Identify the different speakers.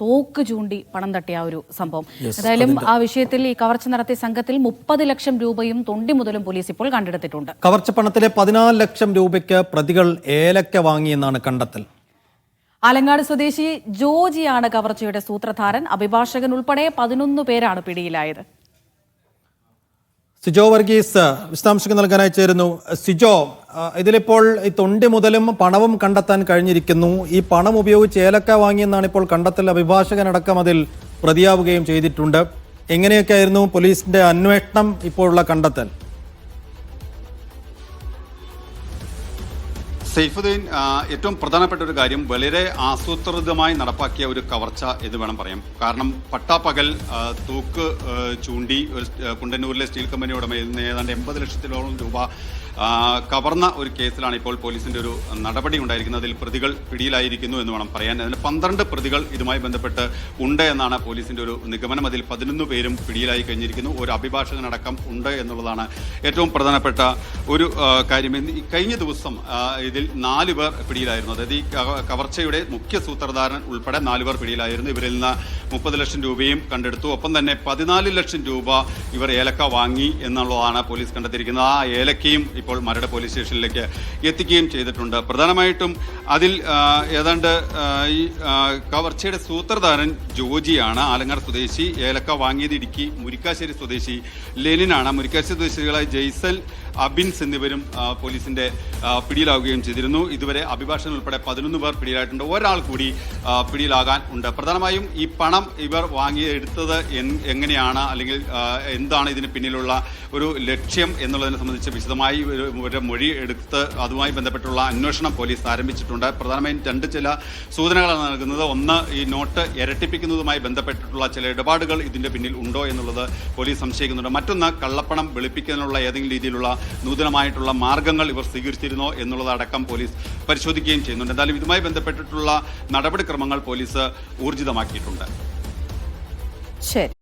Speaker 1: തോക്ക് ചൂണ്ടി പണം തട്ടിയ ആ ഒരു സംഭവം. ഏതായാലും ആ വിഷയത്തിൽ ഈ കവർച്ച നടത്തിയ സംഘത്തിൽ മുപ്പത് ലക്ഷം രൂപയും തൊണ്ടി മുതലും പോലീസ് ഇപ്പോൾ കണ്ടെടുത്തിട്ടുണ്ട്.
Speaker 2: കവർച്ച പണത്തിലെ പതിനാല് ലക്ഷം രൂപയ്ക്ക് പ്രതികൾ ഏലക്ക വാങ്ങിയെന്നാണ് കണ്ടെത്തൽ.
Speaker 1: ആലങ്ങാട് സ്വദേശി ജോജിയാണ് കവർച്ചയുടെ സൂത്രധാരൻ. അഭിഭാഷകൻ ഉൾപ്പെടെ പതിനൊന്ന് പേരാണ് പിടിയിലായത്.
Speaker 2: സിജോ വർഗീസ് വിശദാംശങ്ങൾ നൽകാനായി ചേരുന്നു. സിജോ ഇതിലിപ്പോൾ ഈ തൊണ്ടി മുതലും പണവും കണ്ടെത്താൻ കഴിഞ്ഞിരിക്കുന്നു. ഈ പണം ഉപയോഗിച്ച് ഏലക്ക വാങ്ങിയെന്നാണ് ഇപ്പോൾ കണ്ടെത്തൽ അഭിഭാഷകനടക്കം അതിൽ പ്രതിയാവുകയും ചെയ്തിട്ടുണ്ട്. എങ്ങനെയൊക്കെയായിരുന്നു പോലീസിന്റെ അന്വേഷണം ഇപ്പോഴുള്ള കണ്ടെത്തൽ?
Speaker 3: സൈഫുദ്ദീൻ ആ, ഏറ്റവും പ്രധാനപ്പെട്ട ഒരു കാര്യം വളരെ ആസൂത്രിതമായി നടപ്പാക്കിയ ഒരു കവർച്ച എന്ന് വേണം പറയാം കാരണം പട്ടാപ്പകൽ തൂക്ക് ചൂണ്ടി ഒരു കുണ്ടന്നൂരിലെ സ്റ്റീൽ കമ്പനി ഉടമയിൽ നിന്ന് ഏതാണ്ട് എൺപത് ലക്ഷത്തിലോളം രൂപ കവർന്ന ഒരു കേസിലാണ് ഇപ്പോൾ പോലീസിന്റെ ഒരു നടപടി ഉണ്ടായിരിക്കുന്നത്. അതിൽ പ്രതികൾ പിടിയിലായിരിക്കുന്നു എന്ന് വേണം പറയാൻ. അതിന് പന്ത്രണ്ട് പ്രതികൾ ഇതുമായി ബന്ധപ്പെട്ട് ഉണ്ട് എന്നാണ് പോലീസിന്റെ ഒരു നിഗമനം. അതിൽ പതിനൊന്ന് പേരും പിടിയിലായി കഴിഞ്ഞിരിക്കുന്നു. ഒരു അഭിഭാഷകനടക്കം ഉണ്ട് എന്നുള്ളതാണ് ഏറ്റവും പ്രധാനപ്പെട്ട ഒരു കാര്യം. കഴിഞ്ഞ ദിവസം ഇതിൽ നാല് പേർ പിടിയിലായിരുന്നു. അതായത് ഈ കവർച്ചയുടെ മുഖ്യ സൂത്രധാരൻ ഉൾപ്പെടെ നാല് പേർ പിടിയിലായിരുന്നു. ഇവരിൽ നിന്ന് മുപ്പത് ലക്ഷം രൂപയും കണ്ടെടുത്തു. ഒപ്പം തന്നെ പതിനാല് ലക്ഷം രൂപ ഇവർ ഏലക്ക വാങ്ങി എന്നുള്ളതാണ് പോലീസ് കണ്ടെത്തിയിരിക്കുന്നത്. ആ ഏലക്കയും ഇപ്പോൾ മരട് പോലീസ് സ്റ്റേഷനിലേക്ക് എത്തിക്കുകയും ചെയ്തിട്ടുണ്ട്. പ്രധാനമായിട്ടും അതിൽ ഏതാണ്ട് ഈ കവർച്ചയുടെ സൂത്രധാരൻ ജോജിയാണ്. ആലങ്ങാട് സ്വദേശി. ഏലക്ക വാങ്ങിയത് ഇടുക്കി മുരിക്കാശ്ശേരി സ്വദേശി ലെനിനാണ്. മുരിക്കാശ്ശേരി സ്വദേശികളായ ജയ്സൽ അബിൻസ് എന്നിവരും പോലീസിന്റെ പിടിയിലാവുകയും ചെയ്തിരുന്നു. ഇതുവരെ അഭിഭാഷകൻ ഉൾപ്പെടെ പതിനൊന്ന് പേർ പിടിയിലായിട്ടുണ്ട്. ഒരാൾ കൂടി പിടിയിലാകാൻ ഉണ്ട്. പ്രധാനമായും ഈ പണം ഇവർ വാങ്ങി എടുത്തത് എൻ- എങ്ങനെയാണ്? അല്ലെങ്കിൽ എന്താണ് ഇതിന് പിന്നിലുള്ള ഒരു ലക്ഷ്യം എന്നുള്ളതിനെ സംബന്ധിച്ച് വിശദമായി ഒരു മൊഴി എടുത്ത് അതുമായി ബന്ധപ്പെട്ടുള്ള അന്വേഷണം പോലീസ് ആരംഭിച്ചിട്ടുണ്ട്. പ്രധാനമായും രണ്ട് ചില സൂചനകളാണ് നൽകുന്നത്. ഒന്ന് ഈ നോട്ട് ഇരട്ടിപ്പിക്കുന്നതുമായി ബന്ധപ്പെട്ടിട്ടുള്ള ചില ഇടപാടുകൾ ഇതിന്റെ പിന്നിൽ ഉണ്ടോ എന്നുള്ളത് പോലീസ് സംശയിക്കുന്നുണ്ട്. മറ്റൊന്ന് കള്ളപ്പണം വെളുപ്പിക്കാനുള്ള ഏതെങ്കിലും രീതിയിലുള്ള നൂതനമായിട്ടുള്ള മാർഗങ്ങൾ ഇവർ സ്വീകരിച്ചിരുന്നോ എന്നുള്ളതടക്കം പോലീസ് പരിശോധിക്കുകയും ചെയ്യുന്നുണ്ട്. എന്തായാലും ഇതുമായി ബന്ധപ്പെട്ടിട്ടുള്ള നടപടിക്രമങ്ങൾ പോലീസ് ഊർജിതമാക്കിയിട്ടുണ്ട്.
Speaker 1: ശരി.